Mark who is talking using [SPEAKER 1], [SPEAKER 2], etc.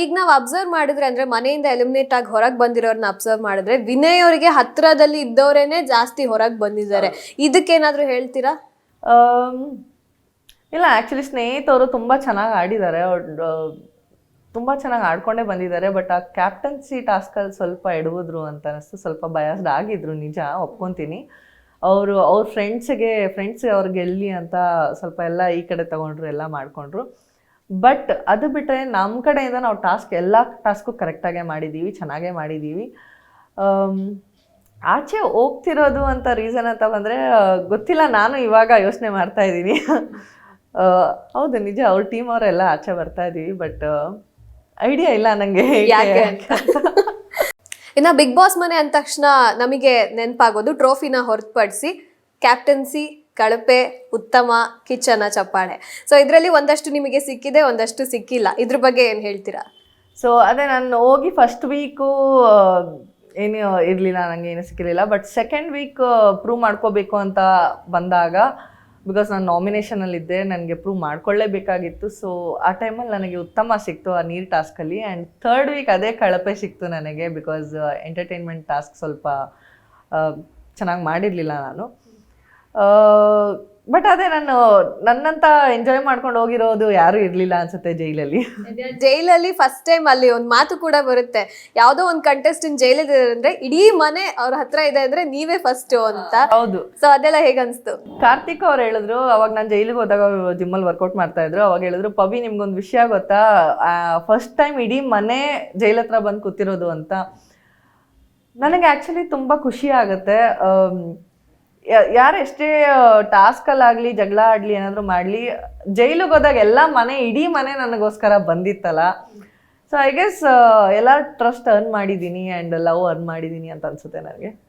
[SPEAKER 1] ಈಗ ನಾವು ಅಬ್ಸರ್ವ್ ಮಾಡಿದ್ರೆ ಅಂದ್ರೆ ಮನೆಯಿಂದ ಎಲಿಮಿನೇಟ್ ಆಗಿ ಹೊರಗೆ ಬಂದಿರೋರ್ನ ಅಬ್ಸರ್ವ್ ಮಾಡಿದ್ರೆ ವಿನಯ್ ಅವರಿಗೆ ಹತ್ರದಲ್ಲಿ ಇದ್ದವರೇನೆ ಜಾಸ್ತಿ ಹೊರಗೆ ಬಂದಿದ್ದಾರೆ. ಇದಕ್ಕೇನಾದ್ರೂ ಹೇಳ್ತೀರಾ?
[SPEAKER 2] ಇಲ್ಲ ಆ್ಯಕ್ಚುಲಿ ಸ್ನೇಹಿತರು ತುಂಬ ಚೆನ್ನಾಗಿ ಆಡಿದ್ದಾರೆ. ತುಂಬ ಚೆನ್ನಾಗಿ ಆಡ್ಕೊಂಡೇ ಬಂದಿದ್ದಾರೆ ಬಟ್ ಆ ಕ್ಯಾಪ್ಟನ್ಸಿ ಟಾಸ್ಕಲ್ಲಿ ಸ್ವಲ್ಪ ಎಡವಿದ್ರು ಅಂತ ಅನಿಸ್ತು. ಸ್ವಲ್ಪ ಬಯಾಸ್ಡ್ ಆಗಿದ್ರು ನಿಜ ಒಪ್ಕೊತೀನಿ. ಅವರು ಅವ್ರ ಫ್ರೆಂಡ್ಸಿಗೆ ಫ್ರೆಂಡ್ಸ್ ಅವ್ರು ಗೆಲ್ಲಿ ಅಂತ ಸ್ವಲ್ಪ ಎಲ್ಲ ಈ ಕಡೆ ತಗೊಂಡ್ರು ಎಲ್ಲ ಮಾಡಿಕೊಂಡ್ರು. ಬಟ್ ಅದು ಬಿಟ್ಟರೆ ನಮ್ಮ ಕಡೆಯಿಂದ ನಾವು ಟಾಸ್ಕ್ ಎಲ್ಲ ಟಾಸ್ಕು ಕರೆಕ್ಟಾಗೇ ಮಾಡಿದ್ದೀವಿ ಚೆನ್ನಾಗೇ ಮಾಡಿದ್ದೀವಿ ಆಮ್, ಆಚೆ ಹೋಗ್ತಿರೋದು ಅಂತ ರೀಸನ್ ಅಂತ ಬಂದರೆ ಗೊತ್ತಿಲ್ಲ ನಾನು ಇವಾಗ ಯೋಚನೆ ಮಾಡ್ತಾ ಇದ್ದೀನಿ. ಹೌದು ನಿಜ ಅವ್ರ ಟೀಮ್ ಅವರೆಲ್ಲ ಆಚೆ ಬರ್ತಾ ಇದ್ದೀವಿ ಬಟ್ ಐಡಿಯಾ ಇಲ್ಲ ನನಗೆ
[SPEAKER 1] ಯಾಕೆ ಅಂತ. ಇನ್ನ ಬಿಗ್ ಬಾಸ್ ಮನೆ ಅಂದ ತಕ್ಷಣ ನಮಗೆ ನೆನಪಾಗೋದು ಟ್ರೋಫಿನ ಹೊರತುಪಡಿಸಿ ಕ್ಯಾಪ್ಟನ್ಸಿ ಕಳಪೆ, ಉತ್ತಮ ಕಿಚನ ಚಪ್ಪಾಳೆ. ಸೊ ಇದರಲ್ಲಿ ಒಂದಷ್ಟು ನಿಮಗೆ ಸಿಕ್ಕಿದೆ, ಒಂದಷ್ಟು ಸಿಕ್ಕಿಲ್ಲ. ಇದ್ರ ಬಗ್ಗೆ ಏನು ಹೇಳ್ತೀರಾ?
[SPEAKER 2] ಸೊ ಅದೇ ನಾನು ಹೋಗಿ ಫಸ್ಟ್ ವೀಕು ಏನು ಇರಲಿಲ್ಲ ನನಗೆ ಏನು ಸಿಕ್ಕಿರಲಿಲ್ಲ. ಬಟ್ ಸೆಕೆಂಡ್ ವೀಕ್ ಪ್ರೂವ್ ಮಾಡ್ಕೋಬೇಕು ಅಂತ ಬಂದಾಗ ಬಿಕಾಸ್ ನಾನು ನಾಮಿನೇಷನಲ್ಲಿದ್ದೆ ನನಗೆ ಪ್ರೂವ್ ಮಾಡ್ಕೊಳ್ಳೇಬೇಕಾಗಿತ್ತು. ಸೊ ಆ ಟೈಮಲ್ಲಿ ನನಗೆ ಉತ್ತಮ ಸಿಕ್ತು ಆ ನೀರು ಟಾಸ್ಕಲ್ಲಿ ಆ್ಯಂಡ್ ಥರ್ಡ್ ವೀಕ್ ಅದೇ ಕಳಪೆ ಸಿಕ್ತು ನನಗೆ ಬಿಕಾಸ್ ಎಂಟರ್ಟೈನ್ಮೆಂಟ್ ಟಾಸ್ಕ್ ಸ್ವಲ್ಪ ಚೆನ್ನಾಗಿ ಮಾಡಿರಲಿಲ್ಲ ನಾನು. ಬಟ್ ಅದೇ ನಾನು ನನ್ನಂತ ಎಂಜಾಯ್ ಮಾಡ್ಕೊಂಡು ಹೋಗಿರೋದು ಯಾರು ಇರ್ಲಿಲ್ಲ ಅನ್ಸುತ್ತೆ ಜೈಲಲ್ಲಿ.
[SPEAKER 1] ಜೈಲಲ್ಲಿ ಫಸ್ಟ್ ಟೈಮ್ ಅಲ್ಲಿ ಒಂದ್ ಮಾತು ಕೂಡ ಬರುತ್ತೆ. ಯಾವ್ದೋ ಒಂದ್ ಕಂಟೆಸ್ಟೆಂಟ್ ಜೈಲಿದೆ ಅಂದ್ರೆ ಇಡೀ ಮನೆ ಅವ್ರ ಹತ್ರ ಇದೆ ಅಂದ್ರೆ ನೀವೇ ಫಸ್ಟ್ ಅಂತ.
[SPEAKER 2] ಹೌದು.
[SPEAKER 1] ಸೊ ಅದೆಲ್ಲ ಹೇಗನ್ಸ್ತು?
[SPEAKER 2] ಕಾರ್ತಿಕ್ ಅವ್ರು ಹೇಳಿದ್ರು ಅವಾಗ ನಾನು ಜೈಲಿಗೆ ಹೋದಾಗ ಜಿಮ್ಮಲ್ಲಿ ವರ್ಕೌಟ್ ಮಾಡ್ತಾ ಇದ್ರು. ಅವಾಗ ಹೇಳಿದ್ರು ಪವಿ ನಿಮ್ಗೊಂದು ವಿಷಯ ಗೊತ್ತಾ? ಫಸ್ಟ್ ಟೈಮ್ ಇಡೀ ಮನೆ ಜೈಲ್ ಹತ್ರ ಬಂದು ಕೂತಿರೋದು ಅಂತ. ನನಗೆ ಆ್ಯಕ್ಚುಲಿ ತುಂಬ ಖುಷಿ ಆಗುತ್ತೆ. ಯಾರು ಎಷ್ಟೇ ಟಾಸ್ಕಲ್ಲಾಗಲಿ ಜಗಳ ಆಡಲಿ ಏನಾದರೂ ಮಾಡಲಿ, ಜೈಲಿಗೆ ಹೋದಾಗ ಎಲ್ಲ ಮನೆ, ಇಡೀ ಮನೆ ನನಗೋಸ್ಕರ ಬಂದಿತ್ತಲ್ಲ. ಸೊ ಐ ಗೆಸ್ ಎಲ್ಲ ಟ್ರಸ್ಟ್ ಅರ್ನ್ ಮಾಡಿದ್ದೀನಿ ಆ್ಯಂಡ್ ಲವ್ ಅರ್ನ್ ಮಾಡಿದ್ದೀನಿ ಅಂತ ಅನ್ಸುತ್ತೆ ನನಗೆ.